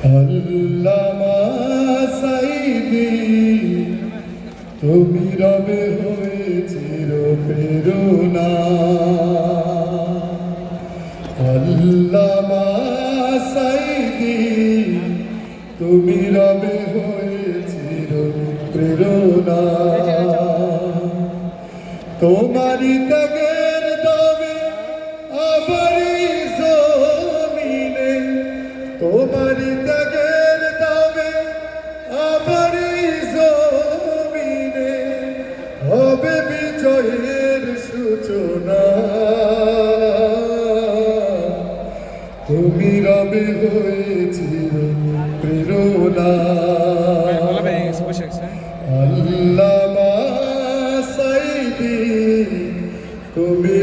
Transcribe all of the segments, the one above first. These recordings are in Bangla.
আল্লামা তুমি রবে হয়েছিল প্রেরণা আল্লামা সাইদি তুমি রবে হয়েছিল প্রেরণা তোমারি রবে হয়েছিল প্রেরণা আল্লামা সাইদি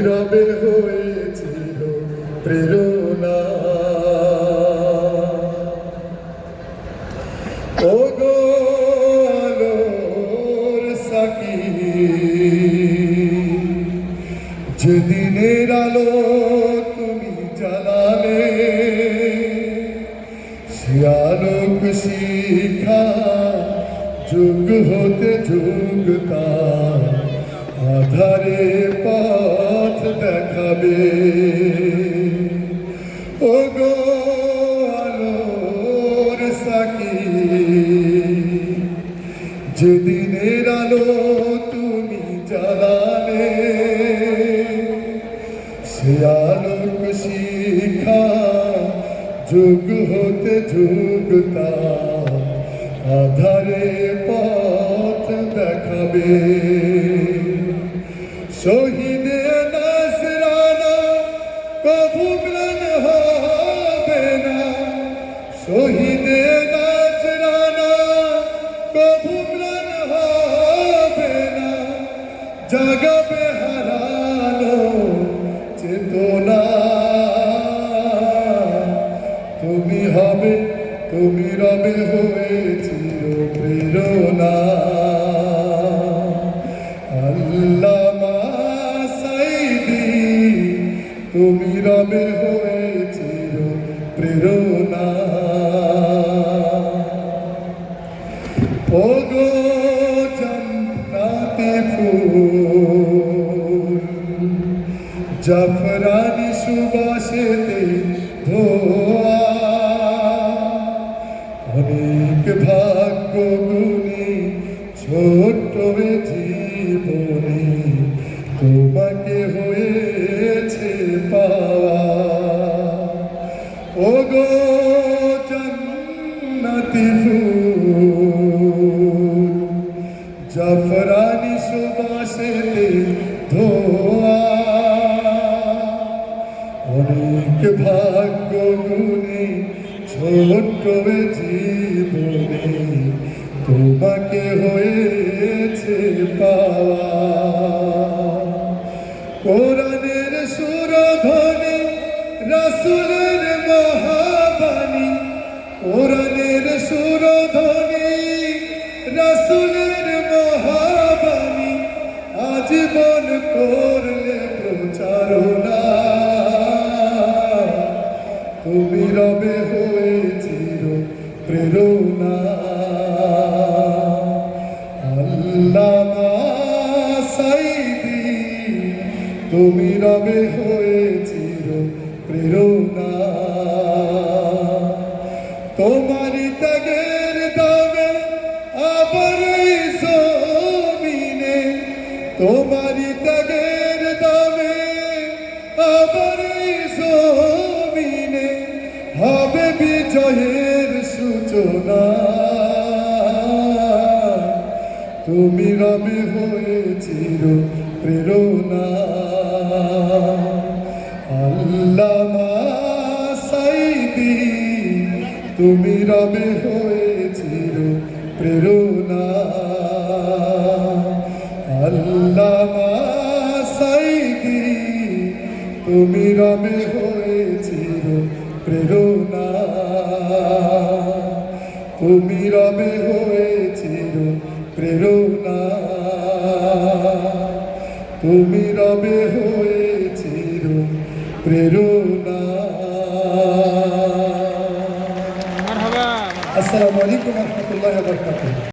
রবে হয়েছিল প্রেরণা ও গো আলোর সাকি যেদিনের আলো শিয়ালোক শিখা যুগ হতে যুগতা আধারে পথ দেখাবে ও গো আলোর সাকি যেদিনের আলো তুমি জ্বালালে সে আলোক শিখা যুগ হতে যুগতা আধারে পথ দেখাবে। শহীদে নাসরানা কবু ম্লান হবে না। শহীদে নাসরানা কবু ম্লান হবে না। জাগাবে তুমি রবে হয়েছিল প্রেরণা। আল্লামা সাইদি, তুমি রবে হয়েছিল প্রেরণা। ওগো জান্নাতে ফুল, জাফরানি সুবাসেতে ধোয়া জাফরানি সুবাসেতে ধোয়া অনেক ভাগ্য গুণে ছোট্ট জীবনে হয়েছে পাওয়া কোরআনের সুরধ্বনি রাসুলের মহাবাণী মহাবাণী আজীবন করলে প্রচারণা তুমি রবে প্রেরণা। আল্লামা সাইদি তুমি রবে হয়েছিল প্রেরণা। তোমারি ত্যাগের দামে আবার জমিনে হবে বিজয়ের সূচনা। তুমি রবে হয়েছিল প্রেরণা। আল্লামা সাইদি তুমি রবে হয়েছিল প্রেরণা। তুমি রবে হয়েছিল প্রেরণা। তুমি রবে হয়েছিল প্রেরণা। তুমি রবে হয়েছিল প্রেরণা। আসসালামু আলাইকুম রহমতুল্লাহ বরকাতুহ।